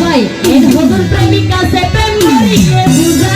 সবাই। এর হুজুর প্রেমিকা সে প্রেম করিয়ে বুঝা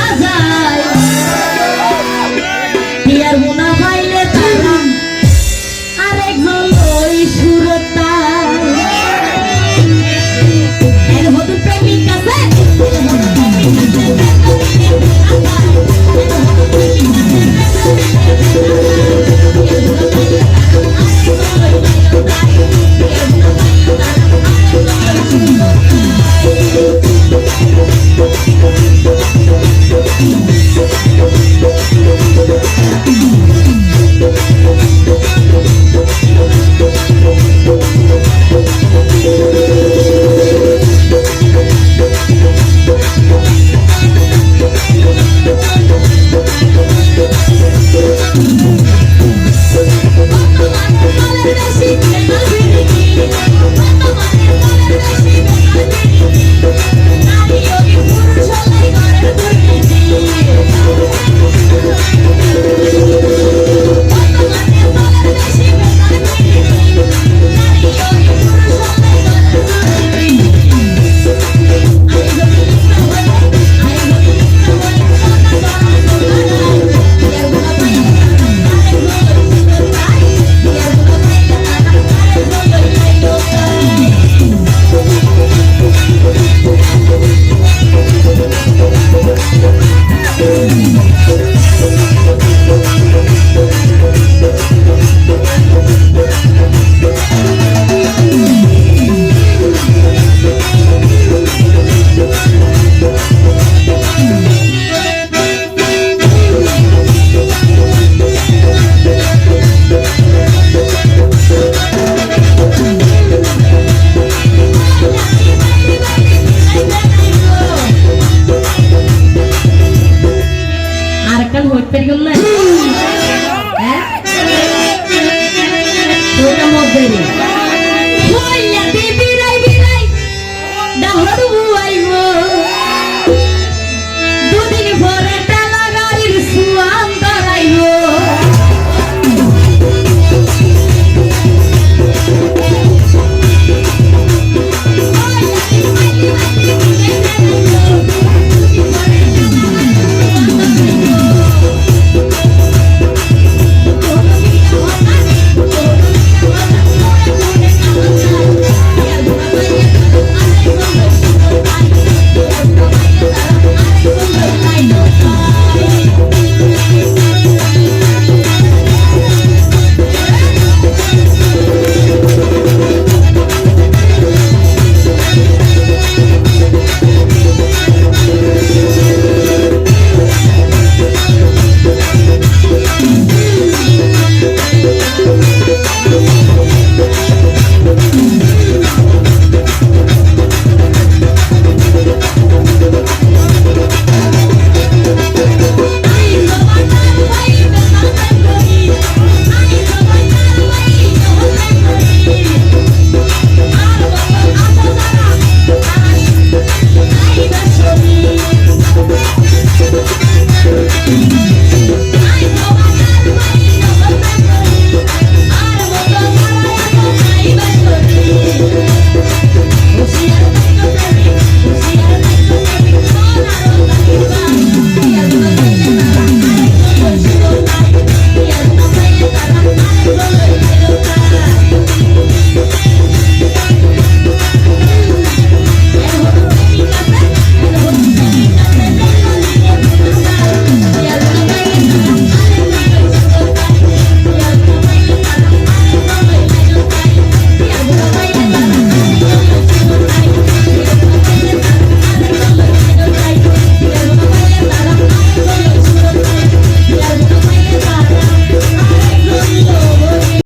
วดเป็นกันเลย